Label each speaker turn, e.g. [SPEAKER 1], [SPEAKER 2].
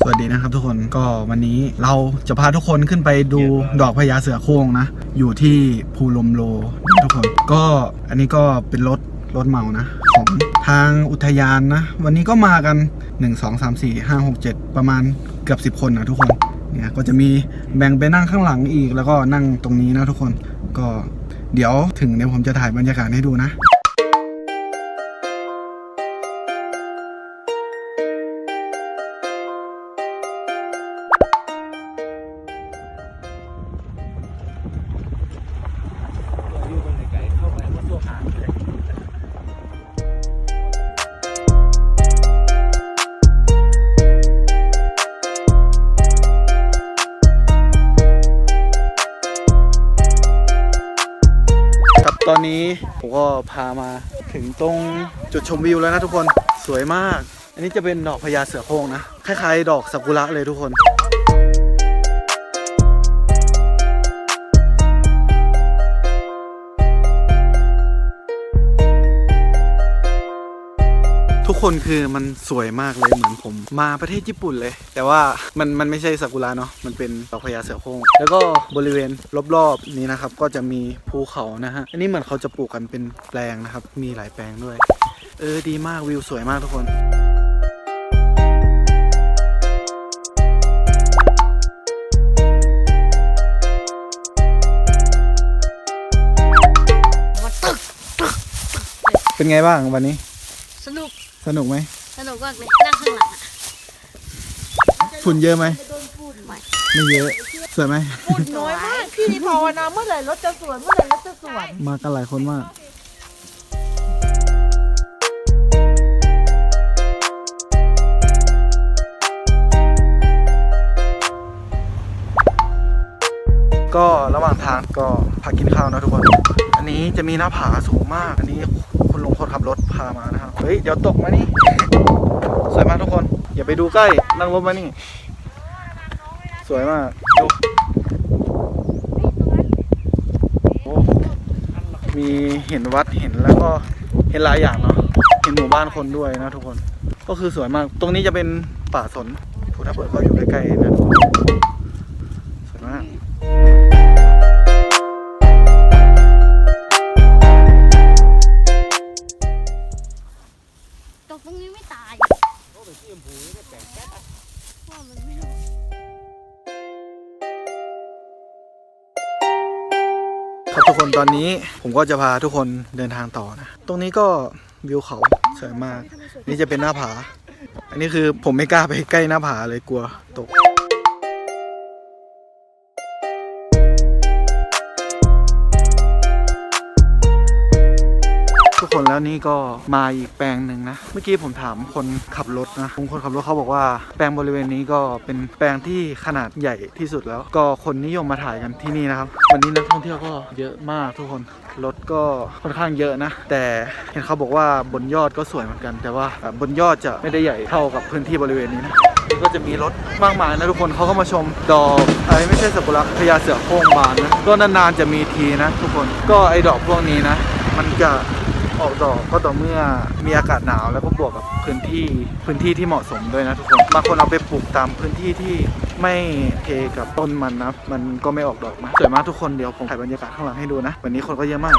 [SPEAKER 1] สวัสดีนะครับทุกคนก็วันนี้เราจะพาทุกคนขึ้นไปดูดอกพญาเสือโคร่งนะ อยู่ที่ภูลมโลนะทุกคน ก็อันนี้ก็เป็นรถรถเหมานะ ของทางอุทยานนะ วันนี้ก็มากัน 1 2 3 4 5 6 7 ประมาณเกือบ 10 คนนะทุกคนเนี่ยก็จะมีแบ่งไปนั่งข้างหลังอีก แล้วก็นั่งตรงนี้นะทุกคนก็เดี๋ยวถึงเดี๋ยวผมจะถ่ายบรรยากาศให้ดูนะ
[SPEAKER 2] ต
[SPEAKER 1] อนนี้ผมก็พามาถึงตรงจุดชมวิวแล้วนะทุกคนสวยมาก อันนี้จะเป็นดอกพญาเสือโคร่งนะคล้ายๆดอกซากุระเลยทุกคน กคนคือมันสวยมากเลยเหมือนผมมาประเทศญี่ปุ่นเลย แต่ว่ามันมันไม่ใช่ซากุระเนาะมันเป็นดอกพญาเสือโคร่งแล้วก็บริเวณรอบๆนี้นะครับ ก็จะมีภูเขานะฮะอันนี้เหมือนเขาจะปลูกกันเป็นแปลงนะครับ มีหลายแปลงด้วย เออดีมากวิวสวยมากทุกคนเป็นไงบ้างวันนี้
[SPEAKER 3] สนุก
[SPEAKER 1] สนุกไหม
[SPEAKER 3] สนุกมากเลยนั่งข้างหลังอะ
[SPEAKER 1] ฝุ่นเยอะไหม
[SPEAKER 3] ไม่
[SPEAKER 1] ไม่เยอะสวยไหม
[SPEAKER 4] ฝุ่นน้อยมากพี่นี่ภาวนาเมื่อไหร่รถจะสวนเมื่อไหร่รถจะสวน
[SPEAKER 1] มากันหลายคนมาก ก็ระหว่างทางก็พักกินข้าวนะทุกคน อันนี้จะมีหน้าผาสูงมาก อันนี้คุณลุงคนขับรถพามานะครับ เฮ้ย เดี๋ยวตกมานี่ สวยมากทุกคน อย่าไปดูใกล้ นั่งรถมานี่ สวยมากดูโอ้มีเห็นวัดเห็นแล้วก็เห็นหลายอย่างเนาะ เห็นหมู่บ้านคนด้วยนะทุกคน ก็คือสวยมาก ตรงนี้จะเป็นป่าสนภูทับเบิกก็อยู่ใกล้ๆนะทุกคนสวยมาก ครับทุกคนตอนนี้ผมก็จะพาทุกคนเดินทางต่อนะ ตรงนี้ก็วิวเขาสวยมาก นี่จะเป็นหน้าผา อันนี้คือผมไม่กล้าไปใกล้หน้าผาเลยกลัวตก คนแล้วนี่ก็มาอีกแปลงหนึ่งนะ เมื่อกี้ผมถามคนขับรถนะคนขับรถเขาบอกว่าแปลงบริเวณนี้ก็เป็นแปลงที่ขนาดใหญ่ที่สุดแล้ว ก็คนนิยมมาถ่ายกันที่นี่นะครับ วันนี้นักท่องเที่ยวก็เยอะมากทุกคนรถก็ค่อนข้างเยอะนะ แต่เห็นเขาบอกว่าบนยอดก็สวยเหมือนกัน แต่ว่าบนยอดจะไม่ได้ใหญ่เท่ากับพื้นที่บริเวณนี้นะก็จะมีรถมากมายนะทุกคนเขาก็มาชมดอกไอ้ไม่ใช่สักุระพญาเสือโคร่งบานนะก็นานๆจะมีทีนะ ทุกคนก็ไอ้ดอกพวกนี้นะ มันจะออกดอกก็ต่อเมื่อมีอากาศหนาวแล้วก็บวกกับพื้นที่พื้นที่ที่เหมาะสมด้วยนะทุกคนบางคนเอาไปปลูกตามพื้นที่ที่ไม่เทกับต้นมันนะมันก็ไม่ออกดอกมาสวยมากทุกคนเดี๋ยวผมถ่ายบรรยากาศข้างหลังให้ดูนะ วันนี้คนก็เยอะมาก